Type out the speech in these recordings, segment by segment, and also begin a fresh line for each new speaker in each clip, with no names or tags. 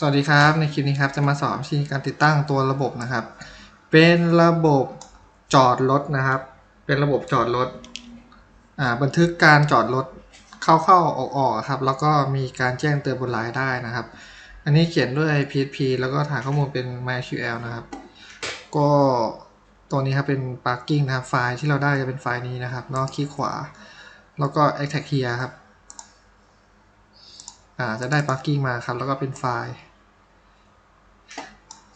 สวัสดีครับ ในคลิปนี้ครับจะมาสอนวิธีการติดตั้งตัวระบบนะครับ เป็นระบบจอดรถนะครับ เป็นระบบจอดรถอ่าบันทึกการจอดรถเข้าเข้าออกออกๆครับแล้วก็มีการแจ้งเตือนบนไลน์ได้นะครับ อันนี้เขียนด้วย PHP แล้วก็ถ่ายข้อมูลเป็น MySQL นะครับ ก็ตัวนี้ครับเป็น parking นะครับไฟล์ที่เราได้จะเป็นไฟล์นี้นะครับแล้วก็คลิกขวา แล้วก็ extract here ครับอ่าจะได้ parking มาครับแล้วก็เป็นไฟล์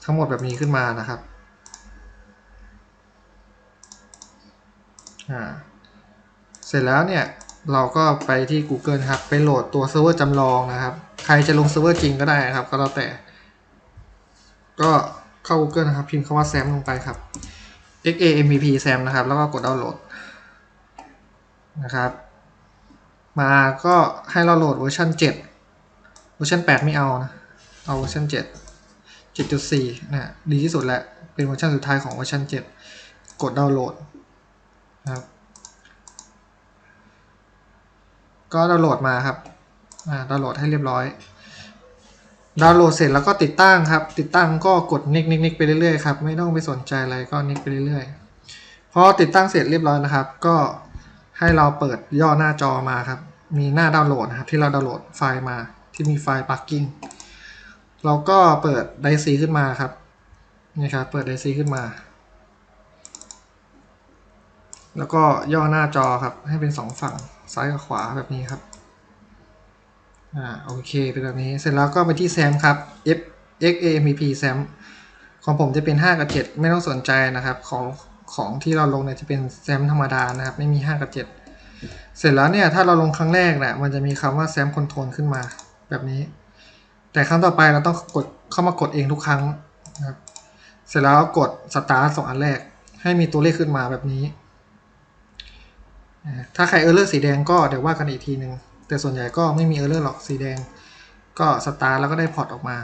ทั้งหมดแบบนี้ขึ้นมานะครับเสร็จแล้วเนี่ยเราก็ไปที่ Google ครับ ไปโหลดตัวเซิร์ฟเวอร์จำลองนะครับ ใครจะลงเซิร์ฟเวอร์จริงก็ได้นะครับ ก็แล้วแต่ ก็เข้า Google นะครับ พิมพ์คำว่า SAM ลงไปครับ x a m p p SAM นะครับ แล้วก็กดดาวน์โหลดนะครับ มาก็ให้เราโหลดเวอร์ชัน7 เวอร์ชัน8 ไม่เอานะ เอาเวอร์ชัน7 7.4 นะดีที่สุดแล้วเป็นเวอร์ชันสุดท้ายของเวอร์ชัน7 กดดาวน์โหลดนะครับก็ดาวน์โหลดมาครับดาวน์โหลดให้เรียบร้อย ดาวน์โหลดเสร็จแล้วก็ติดตั้งครับ ติดตั้งก็กดนิกนิกนิกไปเรื่อยๆครับ ไม่ต้องไปสนใจอะไรก็นิกไปเรื่อยๆ พอติดตั้งเสร็จเรียบร้อยนะครับ ก็ให้เราเปิดย่อหน้าจอมาครับ มีหน้าดาวน์โหลดนะครับที่เราดาวน์โหลดไฟล์มาที่มีไฟล์ plugin เราก็เปิดไดซีขึ้นมาครับนี่ครับ เปิดไดซีขึ้นมา แล้วก็ย่อหน้าจอครับ ให้เป็นสองฝั่งซ้ายกับขวาแบบนี้ครับอ่าโอเคเป็นแบบนี้เสร็จแล้วก็ไปที่แซมครับ f x a m p แซมของผมจะเป็น 5 กับ 7 ไม่ต้องสนใจนะครับ ของของที่เราลงเนี่ยจะเป็นแซมธรรมดานะครับ ไม่มี 5 กับ 7 เสร็จแล้วเนี่ยถ้าเราลงครั้งแรกเนี่ยมันจะมีคำว่าแซมคอนโทรลขึ้นมาแบบนี้ แต่ครั้งต่อไปเราต้องกดเข้ามากดเองทุกครั้งนะครับ เสร็จแล้วกดสตาร์ทสองอันแรก ให้มีตัวเลขขึ้นมาแบบนี้ ถ้าใครเออร์เลอร์สีแดงก็เดี๋ยวว่ากันอีกทีหนึ่งแต่ส่วนใหญ่ก็ไม่มีเออร์เลอร์หรอกสีแดง ก็สตาร์ทแล้วก็ได้พอร์ตออกมา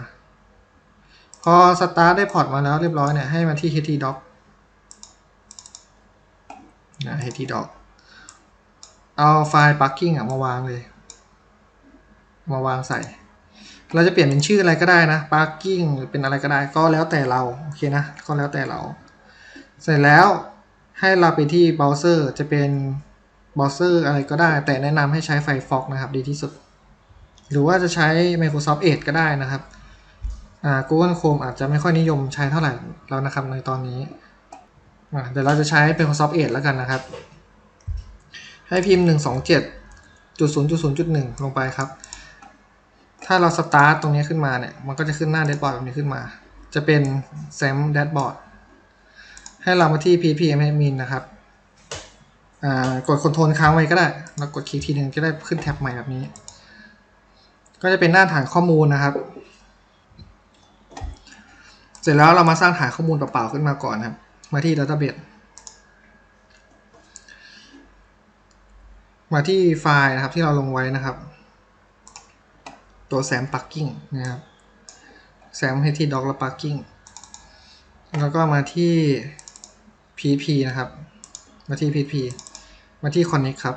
พอสตาร์ทได้พอร์ตมาแล้วเรียบร้อยเนี่ยให้มาที่ htdoc นะ htdoc เอาไฟล์ parking อะมาวางเลย มาวางใส่ เราจะเปลี่ยนเป็นชื่ออะไรก็ได้นะ parking หรือเป็นอะไรก็ได้ก็แล้วแต่เรา โอเคนะ ก็แล้วแต่เรา เสร็จแล้วให้เราไปที่เบราว์เซอร์จะเป็นเบราว์เซอร์อะไรก็ได้ แต่แนะนำให้ใช้ Firefox นะครับ ดีที่สุด หรือว่าจะใช้ Microsoft Edge ก็ได้นะครับอ่า Google Chrome อาจจะไม่ค่อยนิยมใช้เท่าไหร่แล้วนะครับในตอนนี้เดี๋ยวเราจะใช้ Microsoft Edge แล้วกันนะครับ ให้พิมพ์ 127.0.0.1 ลงไปครับ ถ้าเราสตาร์ทตรงนี้ขึ้นมาเนี่ย มันก็จะขึ้นหน้า dashboard แบบนี้ขึ้นมา จะเป็น SAM dashboard ให้เรามาที่ PPM admin นะครับอ่ากดคอนโทรลค้างไว้ก็ได้แล้วกดคลิกทีหนึ่งจะได้ขึ้นแท็บใหม่แบบนี้ ก็จะเป็นหน้าฐานข้อมูลนะครับ เสร็จแล้วเรามาสร้างฐานข้อมูลเปล่าๆขึ้นมาก่อนครับ มาที่ database มาที่ไฟล์นะครับที่เราลงไว้นะครับ ตัวแซม parking นะครับแซมให้ที่ doc และ parking แล้วก็มาที่ pp นะครับ มาที่ pp มาที่ connect ครับ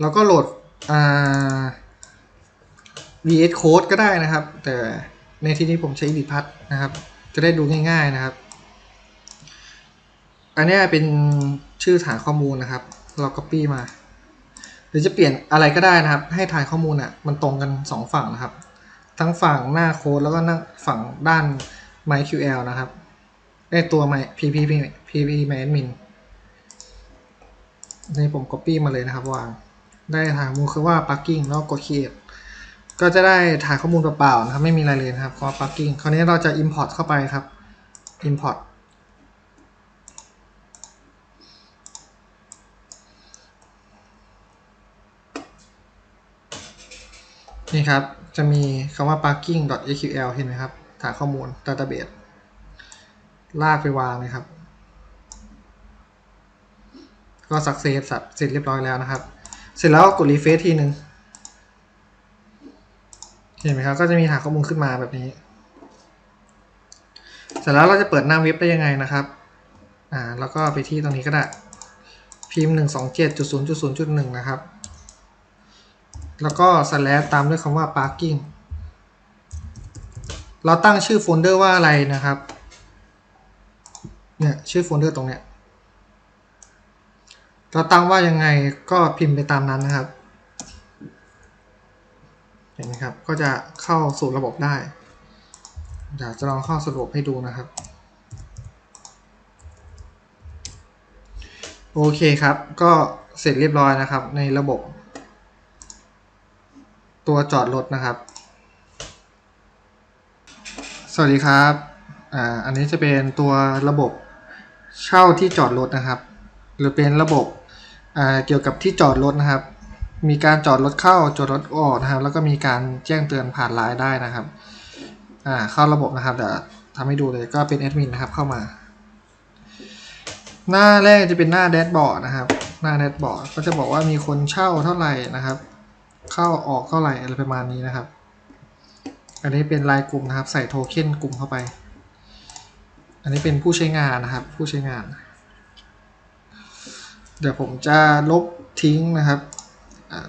แล้วก็โหลดอ่า VS Code ก็ได้นะครับ แต่ในที่นี้ผมใช้ Editpad นะครับ จะได้ดูง่ายๆนะครับ อันนี้เป็นชื่อฐานข้อมูลนะครับ เรา copy มา หรือจะเปลี่ยนอะไรก็ได้นะครับ ให้ฐานข้อมูลอะมันตรงกัน 2 ฝั่งนะครับ ทั้งฝั่งหน้าโค้ดแล้วก็หน้าฝั่งด้าน MyQL นะครับไอตัว My PP PP MyAdmin นี่ผม copy มาเลยนะครับวางได้ฐานข้อมูลคือว่า parking แล้วก็กด create ก็จะได้ฐานข้อมูลเปล่าๆนะครับ ไม่มีอะไรเลยนะครับก็ parking คราวนี้เราจะ import เข้าไปครับ import นี่ครับ จะมีคำว่า parking.sql เห็นไหมครับ ฐานข้อมูล database ลากไปวางเลยครับ ก็ success สับเสร็จเรียบร้อยแล้วนะครับ เสร็จแล้วกด refresh ทีหนึ่งเห็นไหมครับ ก็จะมีฐานข้อมูลขึ้นมาแบบนี้ เสร็จแล้วเราจะเปิดหน้าเว็บได้ยังไงนะครับ อ่า แล้วก็ไปที่ตรงนี้ก็ได้ พิมพ์127.0.0.1นะครับ แล้วก็ slash ตามด้วยคำว่า parking เราตั้งชื่อโฟลเดอร์ว่าอะไรนะครับ เนี่ยชื่อโฟลเดอร์ตรงเนี้ย เราตั้งว่ายังไงก็พิมพ์ไปตามนั้นนะครับ เห็นไหมครับ ก็จะเข้าสู่ระบบได้ เดี๋ยวจะลองเข้าสู่ระบบให้ดูนะครับ โอเคครับ ก็เสร็จเรียบร้อยนะครับในระบบ ตัวจอดรถนะครับ สวัสดีครับอ่าอันนี้จะเป็นตัวระบบเช่าที่จอดรถนะครับ หรือเป็นระบบอ่าเกี่ยวกับที่จอดรถนะครับ มีการจอดรถเข้าจอดรถออกนะครับ แล้วก็มีการแจ้งเตือนผ่านไลน์ได้นะครับอ่าเข้าระบบนะครับเดี๋ยวทำให้ดูเลยก็เป็นแอดมินนะครับเข้ามา หน้าแรกจะเป็นหน้าแดชบอร์ดนะครับ หน้าแดชบอร์ดก็จะบอกว่ามีคนเช่าเท่าไหร่นะครับ เข้าออกเท่าไหร่อะไรประมาณนี้นะครับ อันนี้เป็นรายกลุ่มนะครับ ใส่โทเค็นกลุ่มเข้าไป อันนี้เป็นผู้ใช้งานนะครับ ผู้ใช้งาน เดี๋ยวผมจะลบทิ้งนะครับ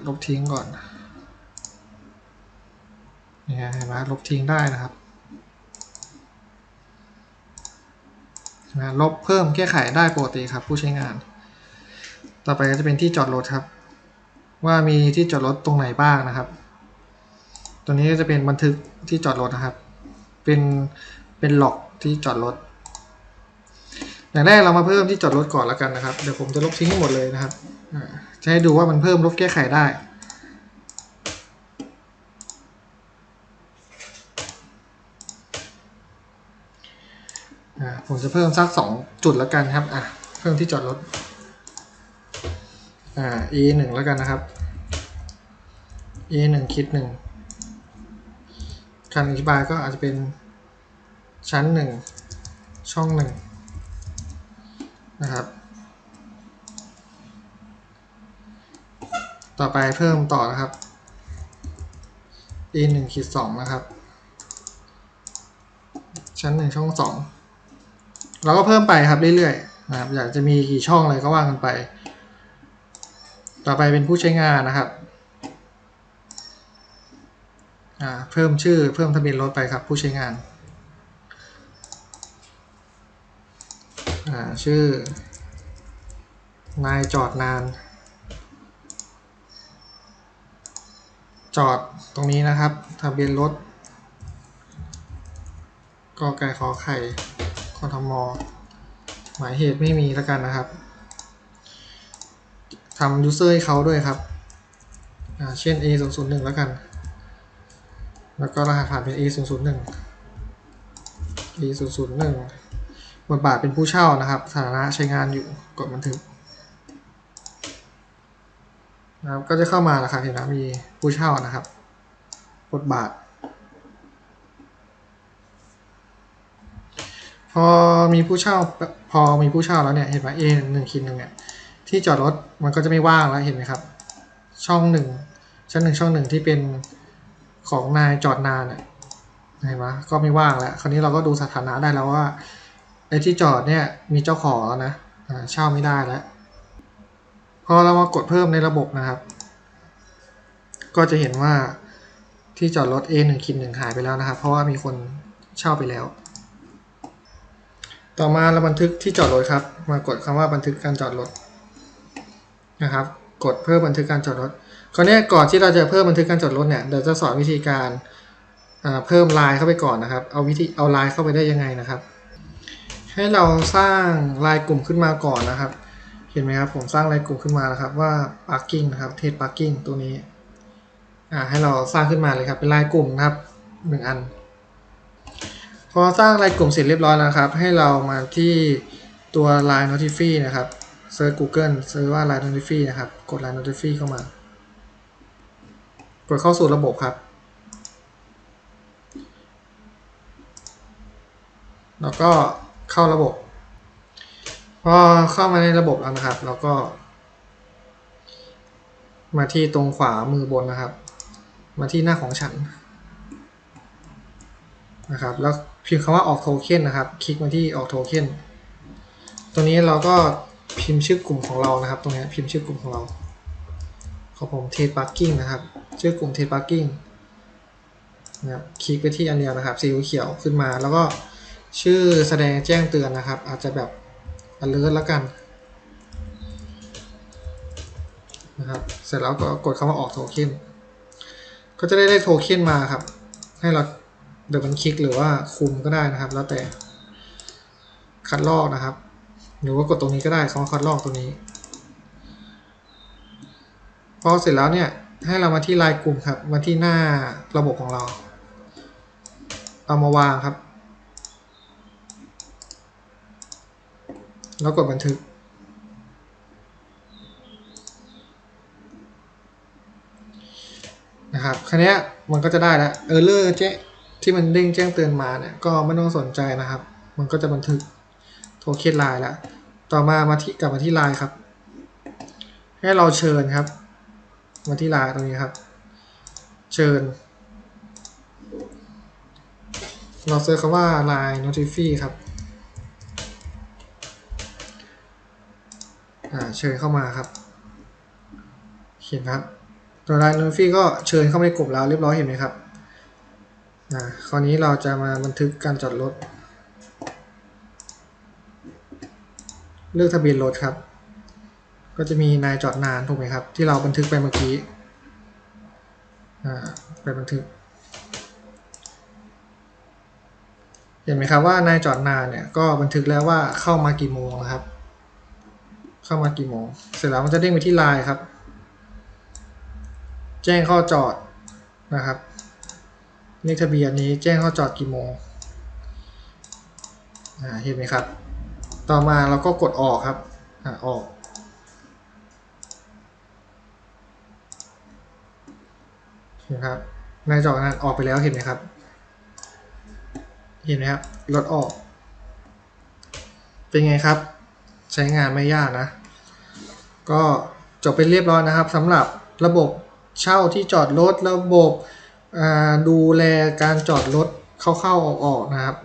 ลบทิ้งก่อนนี่เห็นไหมลบทิ้งได้นะครับลบเพิ่มแก้ไขได้ปกติครับ ผู้ใช้งาน ต่อไปก็จะเป็นที่จอดรถครับ ว่ามีที่จอดรถตรงไหนบ้างนะครับ ตัวนี้ก็จะเป็นบันทึกที่จอดรถนะครับ เป็นเป็นหลอกที่จอดรถอย่างแรกเรามาเพิ่มที่จอดรถก่อนแล้วกันนะครับเดี๋ยวผมจะลบทิ้งให้หมดเลยนะครับจะให้ดูว่ามันเพิ่มลบแก้ไขได้ ผมจะเพิ่มสักสองจุดแล้วกันครับอะเพิ่มที่จอดรถ อ่า e หนึ่งแล้วกันนะครับ e หนึ่งคิดหนึ่งคำอธิบายก็อาจจะเป็นชั้นหนึ่งช่องหนึ่งนะครับ ต่อไปเพิ่มต่อนะครับ e หนึ่งขีดสองนะครับ ชั้นหนึ่งช่องสองเราก็เพิ่มไปครับเรื่อยๆนะครับอยากจะมีกี่ช่องอะไรก็ว่ากันไป ต่อไปเป็นผู้ใช้งานนะครับอ่าเพิ่มชื่อเพิ่มทะเบียนรถไปครับ ผู้ใช้งานอ่าชื่อ นายจอดนาน จอดตรงนี้นะครับ ทะเบียนรถกอไก่ขอไข่กทมหมายเหตุไม่มีแล้วกันนะครับ ทำ user ให้เขาด้วยครับอ่าเช่น a 0 0 1แล้วกัน แล้วก็รหัสผ่านเป็น a 0 0 1 a 0 0 1บทบาทเป็นผู้เช่านะครับ สถานะใช้งานอยู่ กดบันทึกนะครับก็จะเข้ามาแล้วครับเห็นไหมมีผู้เช่านะครับบทบาท พอมีผู้เช่าพอมีผู้เช่าแล้วเนี่ยเห็นไหม A หนึ่งคิดหนึ่งเนี่ย ที่จอดรถมันก็จะไม่ว่างแล้วเห็นไหมครับ ช่องหนึ่งชั้นหนึ่งช่องหนึ่งที่เป็นของนายจอดนานเนี่ยเห็นไหมก็ไม่ว่างแล้ว คราวนี้เราก็ดูสถานะได้แล้วว่าไอ้ที่จอดเนี่ยมีเจ้าของแล้วนะเช่าไม่ได้แล้วพอเรามากดเพิ่มในระบบนะครับ ก็จะเห็นว่าที่จอดรถ A 1คิดหนึ่งหายไปแล้วนะครับ เพราะว่ามีคนเช่าไปแล้ว ต่อมาเราบันทึกที่จอดรถครับ มากดคำว่าบันทึกการจอดรถ นะครับ กดเพิ่มบันทึกการจอดรถคราวนี้ก่อนที่เราจะเพิ่มบันทึกการจอดรถเนี่ยเดี๋ยวจะสอนวิธีการเพิ่มไลน์เข้าไปก่อนนะครับ เอาวิธีเอาไลน์เข้าไปได้ยังไงนะครับ ให้เราสร้างไลน์กลุ่มขึ้นมาก่อนนะครับ เห็นไหมครับผมสร้างไลน์กลุ่มขึ้นมาแล้วครับว่า parking นะครับ test parking ตัวนี้ให้เราสร้างขึ้นมาเลยครับเป็นไลน์กลุ่มนะครับหนึ่งอัน พอสร้างไลน์กลุ่มเสร็จเรียบร้อยแล้วครับ ให้เรามาที่ตัว Line Notify นะครับ เซิร์ช Google เซิร์ชว่า Line Notify นะครับ กด Line Notify เข้ามา กดเข้าสู่ระบบครับ แล้วก็เข้าระบบ พอเข้ามาในระบบแล้วนะครับเราก็ มาที่ตรงขวามือบนนะครับ มาที่หน้าของฉันนะครับ แล้วพิมพ์คำว่าออกโทเค็นนะครับ คลิกมาที่ออกโทเค็นตรงนี้เราก็ พิมพ์ชื่อกลุ่มของเรานะครับ ตรงนี้พิมพ์ชื่อกลุ่มของเรา ของผมเทสปาร์กิ้งนะครับ ชื่อกลุ่มเทสปาร์กิ้งนะครับคลิกไปที่อันเดียวนะครับสีเขียวขึ้นมา แล้วก็ชื่อแสดงแจ้งเตือนนะครับ อาจจะแบบ alert แล้วกันนะครับ เสร็จแล้วก็กดคำว่าออกโทเค็นก็จะได้ได้โทเค็นมาครับ ให้เราเดี๋ยวมันคลิกหรือว่าคุมก็ได้นะครับ แล้วแต่คัดลอกนะครับ หรือว่ากดตรงนี้ก็ได้คำว่าคัดลอกตรงนี้ พอเสร็จแล้วเนี่ยให้เรามาที่ลายกลุ่มครับ มาที่หน้าระบบของเรา เอามาวางครับ แล้วกดบันทึก นะครับคันนี้มันก็จะได้แล้วเออร์เลอร์แจ้งที่มันเด้งแจ้งเตือนมาเนี่ยก็ไม่ต้องสนใจนะครับ มันก็จะบันทึกโทเค็นไลน์แล้ว ต่อมามาที่กลับมาที่ไลน์ครับ ให้เราเชิญครับ มาที่ไลน์ตรงนี้ครับ เชิญ เราเซิร์ชคำว่า line notify ครับเชิญเข้ามาครับ เห็นครับ ตัว line notify ก็เชิญเข้ามาในกลุ่มเราเรียบร้อยเห็นไหมครับอ่าคราวนี้เราจะมาบันทึกการจอดรถ เลือกทะเบียนรถครับ ก็จะมีนายจอดนานถูกไหมครับ ที่เราบันทึกไปเมื่อกี้อ่าไปบันทึก เห็นไหมครับว่านายจอดนานเนี่ยก็บันทึกแล้วว่าเข้ามากี่โมงนะครับ เข้ามากี่โมง เสร็จแล้วมันจะเด้งไปที่ไลน์ครับ แจ้งข้าจอดนะครับเลขทะเบียนนี้แจ้งข้าจอดกี่โมงอ่าเห็นไหมครับ ต่อมาเราก็กดออกครับออก เห็นครับนายจอดนานออกไปแล้วเห็นไหมครับ เห็นไหมครับ ลดออก เป็นไงครับ ใช้งานไม่ยากนะ ก็จบเป็นเรียบร้อยนะครับสำหรับระบบเช่าที่จอดรถระบบดูแลการจอดรถเข้าๆออกๆนะครับ